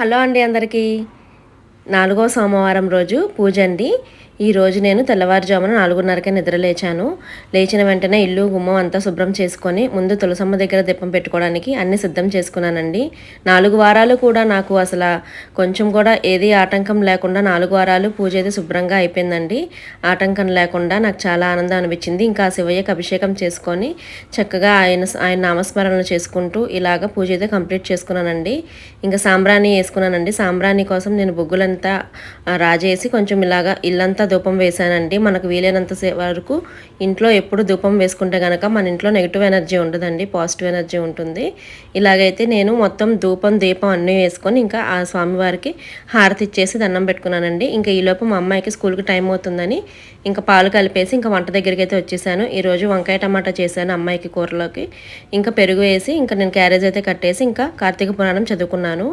Hello అండి అందరికీ. నాలుగో సోమవారం రోజు పూజ అండి. ఈరోజు నేను తెల్లవారుజామున నాలుగున్నరకే నిద్ర లేచాను లేచిన వెంటనే ఇల్లు గుమ్మం అంతా శుభ్రం చేసుకొని ముందు తులసమ్మ దగ్గర దీపం పెట్టుకోవడానికి అన్ని సిద్ధం చేసుకున్నానండి. నాలుగు వారాలు కూడా నాకు అసలు కొంచెం కూడా ఏది ఆటంకం లేకుండా నాలుగు వారాలు పూజ అయితే శుభ్రంగా అయిపోయిందండి. ఆటంకం లేకుండా నాకు చాలా ఆనందం అనిపించింది. ఇంకా శివయ్యకి అభిషేకం చేసుకొని చక్కగా ఆయన ఆయన నామస్మరణలు చేసుకుంటూ ఇలాగ పూజ అయితే కంప్లీట్ చేసుకున్నానండి. ఇంకా సాంబ్రాణి వేసుకున్నానండి. సాంబ్రాణి కోసం నేను అంతా రాజేసి కొంచెం ఇలాగా ఇల్లంతా ధూపం వేసానండి మనకు వీలైనంత వరకు ఇంట్లో ఎప్పుడు ధూపం వేసుకుంటే కనుక మన ఇంట్లో నెగిటివ్ ఎనర్జీ ఉండదండి పాజిటివ్ ఎనర్జీ ఉంటుంది. ఇలాగైతే నేను మొత్తం ధూపం దీపం అన్నీ వేసుకొని ఇంకా ఆ స్వామివారికి హారతి ఇచ్చేసి దండం పెట్టుకున్నానండి. ఇంకా ఈలోపు మా అమ్మాయికి స్కూల్కి టైం అవుతుందని ఇంకా పాలు కలిపేసి ఇంకా వంట దగ్గరికి అయితే వచ్చేసాను ఈరోజు వంకాయ టమాటా చేశాను అమ్మాయికి కూరలోకి. ఇంకా పెరుగు వేసి ఇంకా నేను క్యారేజ్ అయితే కట్టేసి ఇంకా కార్తీక పురాణం చదువుకున్నాను.